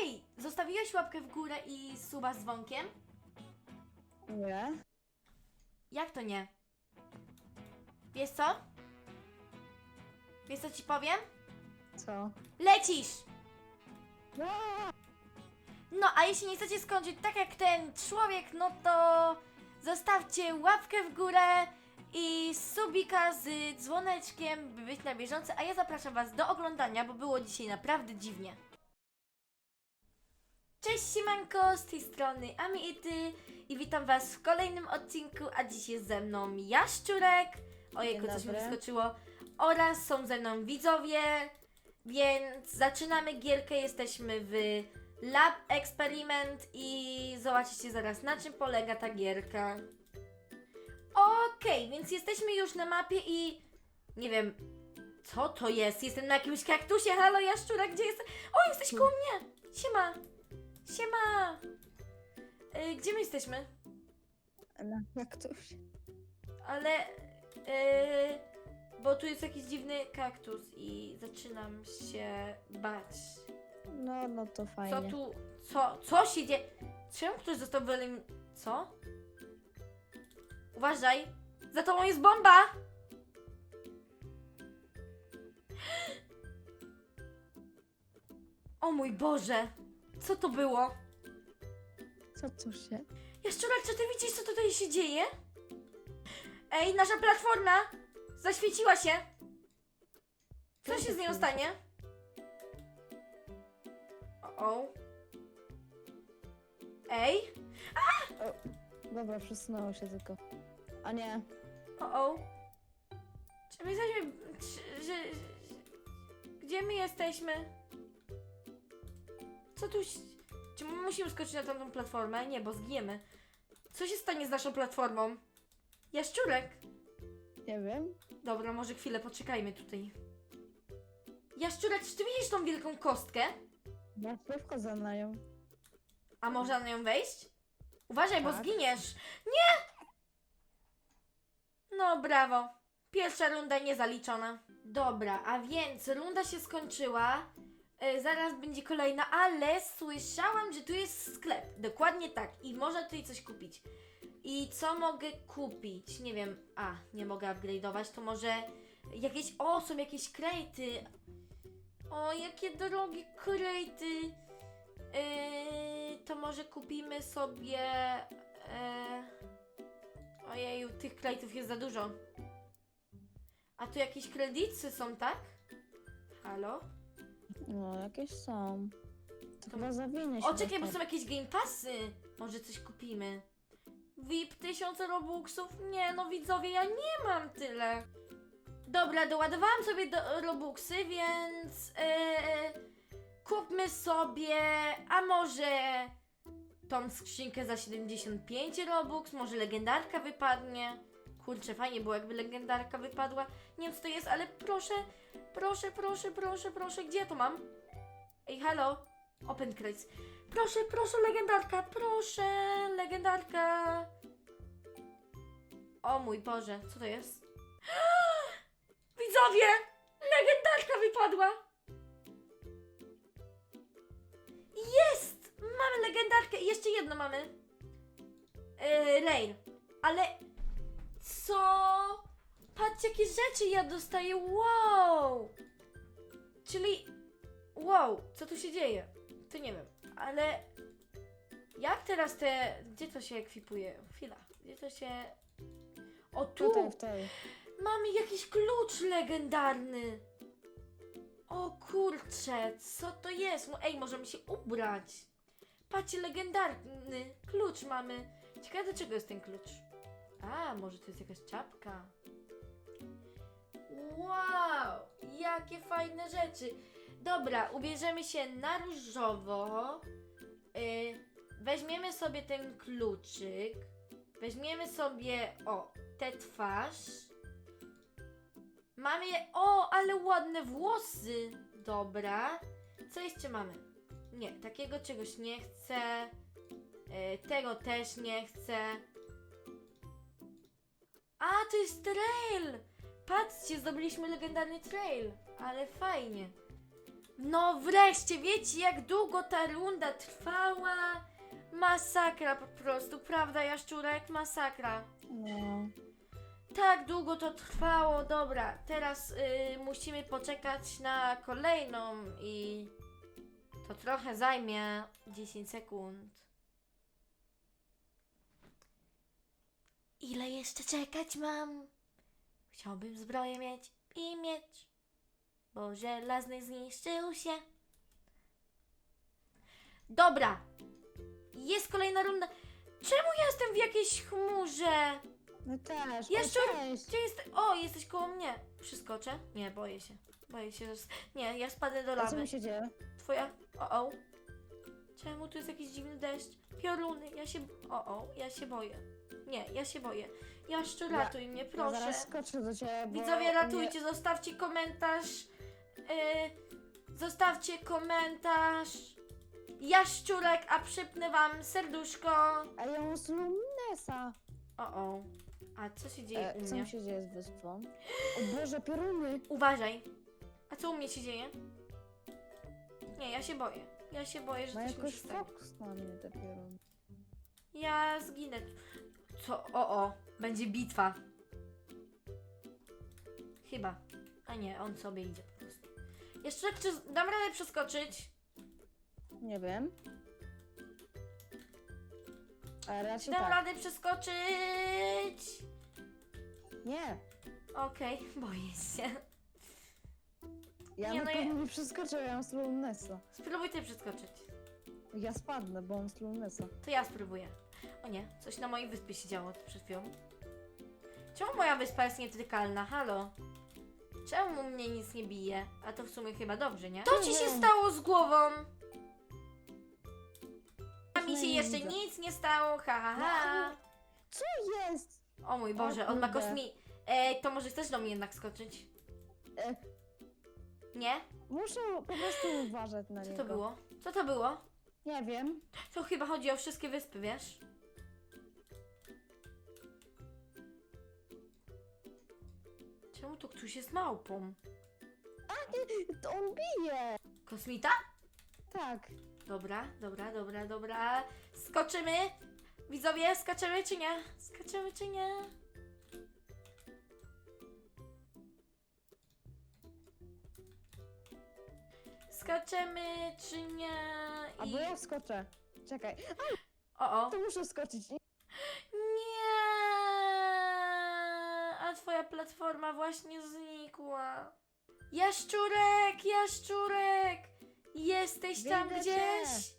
Ej, zostawiłeś łapkę w górę i suba z dzwonkiem? Nie. Jak to nie? Wiesz co? Wiesz co ci powiem? Co? Lecisz! Aaa! No, a jeśli nie chcecie skończyć tak jak ten człowiek, no to zostawcie łapkę w górę i subika z dzwoneczkiem, by być na bieżąco, a ja zapraszam Was do oglądania, bo było dzisiaj naprawdę dziwnie. Cześć siemanko, z tej strony Ami i Ty i witam Was w kolejnym odcinku, a dziś jest ze mną Jaszczurek, ojejku, Dzień coś mi dobry. wyskoczyło, oraz są ze mną widzowie, więc zaczynamy gierkę, jesteśmy w Lab Experiment i zobaczycie zaraz na czym polega ta gierka. Okej, więc jesteśmy już na mapie i nie wiem, co to jest? Jestem na jakimś kaktusie, halo jaszczura, gdzie jestem? O, jesteś koło mnie! Siema! Y, gdzie my jesteśmy? Na kaktusie. Ale... y, bo tu jest jakiś dziwny kaktus i zaczynam się bać. No, no to Co fajnie. tu, co, co się dzieje? Czemu ktoś został wyelim... Co? Uważaj! Za tobą jest bomba! O mój Boże! Co to było? Co tu się? Jaszczurek, czy ty widzisz, co tutaj się dzieje? Ej, nasza platforma zaświeciła się! Co się z nią stanie? O, o. Ej, Dobra, przesunęło się tylko. A nie. o, o. Czy my jesteśmy... Czy, że, gdzie my jesteśmy? Co tu... się- Czy my musimy skoczyć na tamtą platformę? Nie, bo zginiemy. Co się stanie z naszą platformą? Jaszczurek! Nie wiem. Dobra, może chwilę poczekajmy tutaj. Jaszczurek, czy ty widzisz tą wielką kostkę? Ja wchodzę na nią. A można na nią wejść? Uważaj, bo Tak. zginiesz. Nie! No, brawo. Pierwsza runda niezaliczona. Dobra, a więc runda się skończyła. E, zaraz będzie kolejna, ale słyszałam, że tu jest sklep. Dokładnie tak. I można tutaj coś kupić. I co mogę kupić? Nie wiem. A, nie mogę upgrade'ować. To może jakieś... O, są jakieś krejty. O, jakie drogie krejty. Yy, to może kupimy sobie. Yy, ojeju, tych krejtów jest za dużo. A tu jakieś kredyty są, tak? Halo? No, jakieś są. To chyba zawinie się. O, czekaj, bo tak. są jakieś game passy. Może coś kupimy. VIP 1000 robuxów? Nie, no widzowie, ja nie mam tyle. Dobra, doładowałam sobie do robuxy, więc yy, kupmy sobie, a może tą skrzynkę za 75 robux, może legendarka wypadnie. Kurczę, fajnie było, jakby legendarka wypadła. Nie wiem, co to jest, ale proszę, proszę, proszę, proszę, proszę, gdzie ja to mam? Ej, halo? Open crates. Proszę, proszę, legendarka, proszę, legendarka. O mój Boże, co to jest? Widzowie! Legendarka wypadła! Jest! Mamy legendarkę i jeszcze jedno mamy. Yy, Rain. Ale co? Patrzcie, jakie rzeczy ja dostaję. Wow! Czyli Wow, co tu się dzieje? To nie wiem, ale jak teraz te. Gdzie to się ekwipuje? Chwila, gdzie to się. O tu! Tutaj, w tej. Mamy jakiś klucz legendarny! O kurcze, co to jest? No, Ej, możemy się ubrać! Patrzcie, legendarny klucz mamy. Ciekawe do czego jest ten klucz. A, może to jest jakaś czapka. Wow, jakie fajne rzeczy. Dobra, ubierzemy się na różowo. Y, weźmiemy sobie ten kluczyk. Weźmiemy sobie, o, tę twarz. Mamy, o, ale ładne włosy. Dobra. Co jeszcze mamy? Nie, takiego czegoś nie chcę. Y, tego też nie chcę. A, to jest trail! Patrzcie, zdobyliśmy legendarny trail. Ale fajnie. No wreszcie, wiecie jak długo ta runda trwała? Masakra po prostu, prawda Jaszczurek? Masakra. No. Tak długo to trwało, dobra. Teraz y, musimy poczekać na kolejną i to trochę zajmie 10 sekund. Ile jeszcze czekać mam? Chciałbym zbroję mieć i mieć, bo żelazny zniszczył się. Dobra, jest kolejna runda. Czemu ja jestem w jakiejś chmurze? No też. Jeszcze- cześć. Gdzie jesteś? O, jesteś koło mnie. Przyskoczę? Nie, boję się. Boję się, że... s- Nie, ja spadnę do co lawy. mi się dzieje? Twoja... O, o. Czemu tu jest jakiś dziwny deszcz? Pioruny, ja się... O, o, ja się boję. Nie, ja się boję. Jaszczu, Ja- ratuj mnie, Ja proszę. zaraz skoczę do ciebie, bo... Widzowie, ratujcie, zostawcie komentarz. Yy, zostawcie komentarz. Jaszczurek, a przypnę wam serduszko. A ja mam slumnesa. O, o. A co się dzieje E, u co mnie? mi się dzieje z wyspą? O Boże, pioruny. Uważaj. A co u mnie się dzieje? Nie, ja się boję. Ja się boję, że Ma coś mi się stanie. fokus na mnie te pioruny. Ja zginę. Co? O, o. Będzie bitwa. Chyba. A nie, on sobie idzie po prostu. Jeszcze czy dam radę przeskoczyć? Nie wiem. Ale raczej Dam tak. radę przeskoczyć! Nie. Okej, boję się. Ja Nie, na no pewno ja- nie przeskoczę, ja mam slumnesa. Spróbuj ty przeskoczyć. Ja spadnę, bo mam slumnesa. To ja spróbuję. O nie, coś na mojej wyspie się działo przed chwilą. Czemu moja wyspa jest nietrykalna? Halo? Czemu mnie nic nie bije? A to w sumie chyba dobrze, nie? Co ci się stało z głową? A mi się jeszcze nic nie stało, ha ha ha. Co jest? O mój Boże, on ma kosmi... Ej, to może chcesz do mnie jednak skoczyć? E, Nie? muszę po prostu uważać na Co niego. to było? Co to było? Nie wiem. To chyba chodzi o wszystkie wyspy, wiesz? Tu ktoś jest małpą? To on bije. Kosmita? Tak. Dobra, dobra, dobra, dobra. Skoczymy! Widzowie, skaczemy czy nie? Skaczemy czy nie? Skaczemy czy nie? Albo ja wskoczę. Czekaj. O, o. To muszę skoczyć. Nie! A twoja platforma właśnie znikła. Jaszczurek, jaszczurek! Jesteś tam Widzę gdzieś?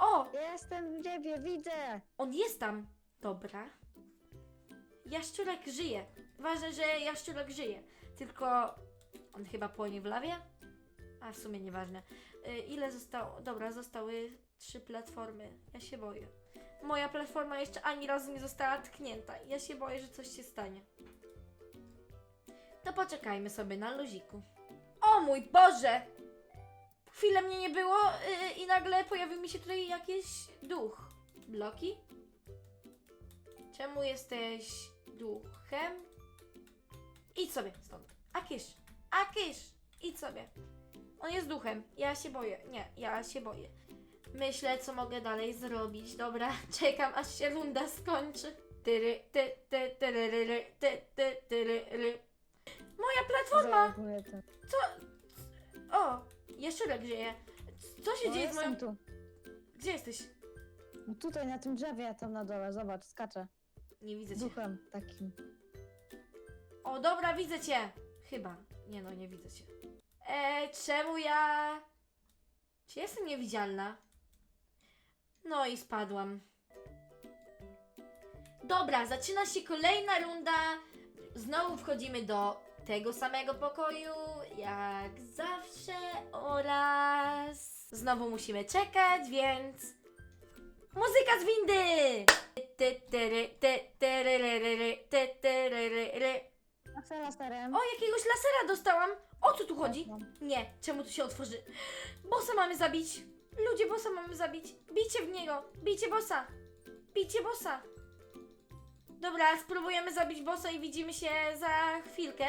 O! Jestem w ciebie, widzę. On jest tam. Dobra. Jaszczurek żyje. Ważne, że jaszczurek żyje. Tylko on chyba płonie w lawie? A w sumie nieważne. Y, ile zostało? Dobra, zostały trzy platformy. Ja się boję. Moja platforma jeszcze ani razu nie została tknięta. Ja się boję, że coś się stanie. To poczekajmy sobie na luziku. O mój Boże! Chwilę mnie nie było y, i nagle pojawił mi się tutaj jakiś duch. Bloki? Czemu jesteś duchem? Idź sobie stąd. Akisz! Akisz! Idź sobie. On jest duchem. Ja się boję. Nie, ja się boję. Myślę, co mogę dalej zrobić. Dobra, czekam, aż się runda skończy. Tyry, ty, ty, tyryryry, ty, ty, tyryry. Platforma! Zajmuję ten. O! Jaszczurek żyje. Co się O, dzieje z moją... jestem tu. Gdzie jesteś? Tutaj na tym drzewie, tam na dole, zobacz, skaczę. Nie widzę cię. Duchem takim. O, dobra, widzę cię. Chyba. Nie no, nie widzę cię. E, czemu ja... Czy jestem niewidzialna? No i spadłam. Dobra, zaczyna się kolejna runda. Znowu wchodzimy do tego samego pokoju, jak zawsze, oraz znowu musimy czekać, więc muzyka z windy! Laserem. O, jakiegoś lasera dostałam! O co tu chodzi? Nie, czemu tu się otworzy? Bossa mamy zabić! Ludzie, bossa mamy zabić! Bijcie w niego! Bijcie bossa! Bijcie bossa! Dobra, spróbujemy zabić bossa i widzimy się za chwilkę.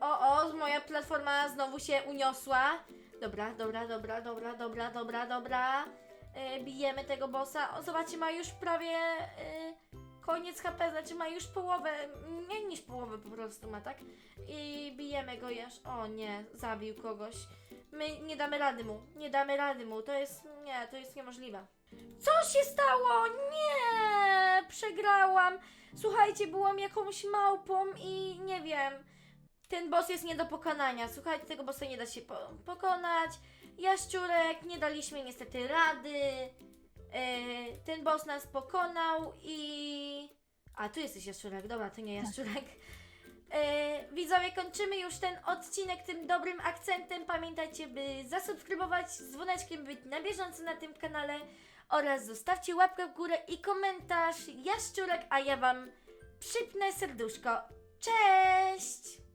O, o, moja platforma znowu się uniosła. Dobra, dobra, dobra, dobra, dobra, dobra, dobra. E, bijemy tego bossa. O, zobaczcie, ma już prawie e, koniec HP, znaczy ma już połowę, mniej niż połowę po prostu ma, tak? I bijemy go już. O nie, zabił kogoś. My nie damy rady mu, nie damy rady mu, to jest, nie, to jest niemożliwe. Co się stało? Nie, przegrałam. Słuchajcie, byłam jakąś małpą i nie wiem. Ten boss jest nie do pokonania. Słuchajcie, tego bossa nie da się po pokonać. Jaszczurek, nie daliśmy niestety rady. E, ten boss nas pokonał i... A, tu jesteś Jaszczurek, dobra, to nie Jaszczurek. E, widzowie, kończymy już ten odcinek tym dobrym akcentem. Pamiętajcie, by zasubskrybować z dzwoneczkiem, być na bieżąco na tym kanale oraz zostawcie łapkę w górę i komentarz Jaszczurek, a ja Wam przypnę serduszko. Cześć!